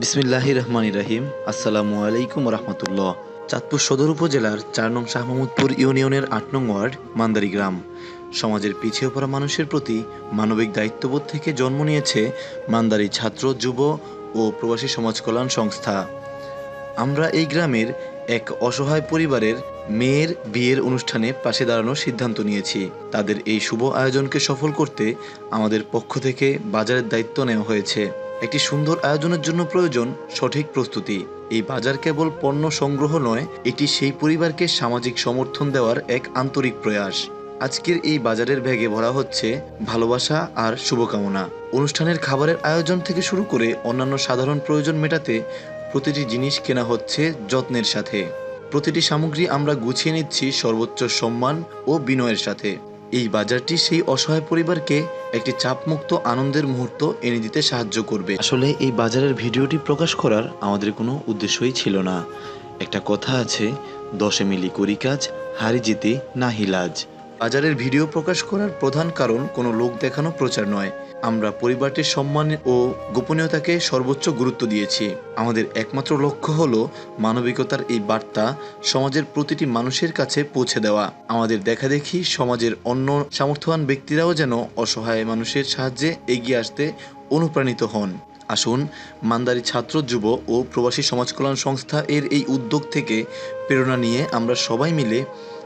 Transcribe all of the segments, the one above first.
বিসমিল্লাহ রহমান রাহিম আসসালামু আলাইকুম রহমতুল্লাহ চাঁদপুর সদর উপজেলার চার নং শাহ মোহাম্মদপুর ইউনিয়নের আট নং ওয়ার্ড, মান্দারি গ্রাম। সমাজের পিছিয়ে পড়া মানুষের প্রতি মানবিক দায়িত্ববোধ থেকে জন্ম নিয়েছে মান্দারি ছাত্র, যুব ও প্রবাসী সমাজ কল্যাণ সংস্থা। আমরা এই গ্রামের এক অসহায় পরিবারের মেয়ের বিয়ের অনুষ্ঠানে পাশে দাঁড়ানোর সিদ্ধান্ত নিয়েছি। তাদের এই শুভ আয়োজনকে সফল করতে আমাদের পক্ষ থেকে বাজারের দায়িত্ব নেওয়া হয়েছে। একটি সুন্দর আয়োজনের জন্য প্রয়োজন সঠিক প্রস্তুতি। এই বাজার কেবল পণ্য সংগ্রহ নয়, এটি সেই পরিবারকে সামাজিক সমর্থন দেওয়ার এক আন্তরিক প্রয়াস। আজকের এই বাজারের ব্যাগে ভরা হচ্ছে ভালোবাসা আর শুভকামনা। অনুষ্ঠানের খাবারের আয়োজন থেকে শুরু করে অন্যান্য সাধারণ প্রয়োজন মেটাতে প্রতিটি জিনিস কেনা হচ্ছে যত্নের সাথে। প্রতিটি সামগ্রী আমরা গুছিয়ে নিচ্ছি সর্বোচ্চ সম্মান ও বিনয়ের সাথে। এই বাজারটি সেই অসহায় পরিবারকে একটি চাপমুক্ত আনন্দের মুহূর্ত এনে দিতে সাহায্য করবে। আসলে এই বাজারের ভিডিওটি প্রকাশ করার আমাদের কোনো উদ্দেশ্যই ছিল না। একটা কথা আছে, দশে মিলি করি কাজ, হারি জিতে নাহি লাজ। বাজারের ভিডিও প্রকাশ করার প্রধান কারণ কোনো লোক দেখানো প্রচার নয়। আমরা পরিবারটির সম্মান ও গোপনীয়তাকে সর্বোচ্চ গুরুত্ব দিয়েছি। আমাদের একমাত্র লক্ষ্য হলো মানবিকতার এই বার্তা সমাজের প্রতিটি মানুষের কাছে পৌঁছে দেওয়া। আমাদের দেখাদেখি সমাজের অন্য সামর্থ্যবান ব্যক্তিরাও যেন অসহায় মানুষের সাহায্যে এগিয়ে আসতে অনুপ্রাণিত হন। আসুন, মান্দারি ছাত্র, যুব ও প্রবাসী সমাজ কল্যাণ সংস্থা এর এই উদ্যোগ থেকে প্রেরণা নিয়ে আমরা সবাই মিলে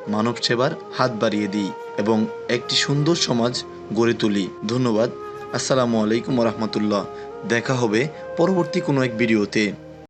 মানব সেবার হাত বাড়িয়ে দিই এবং একটি সুন্দর সমাজ গড়ে তুলি। ধন্যবাদ। আসসালামু আলাইকুম রহমতুল্লাহ। দেখা হবে পরবর্তী কোনো এক ভিডিওতে।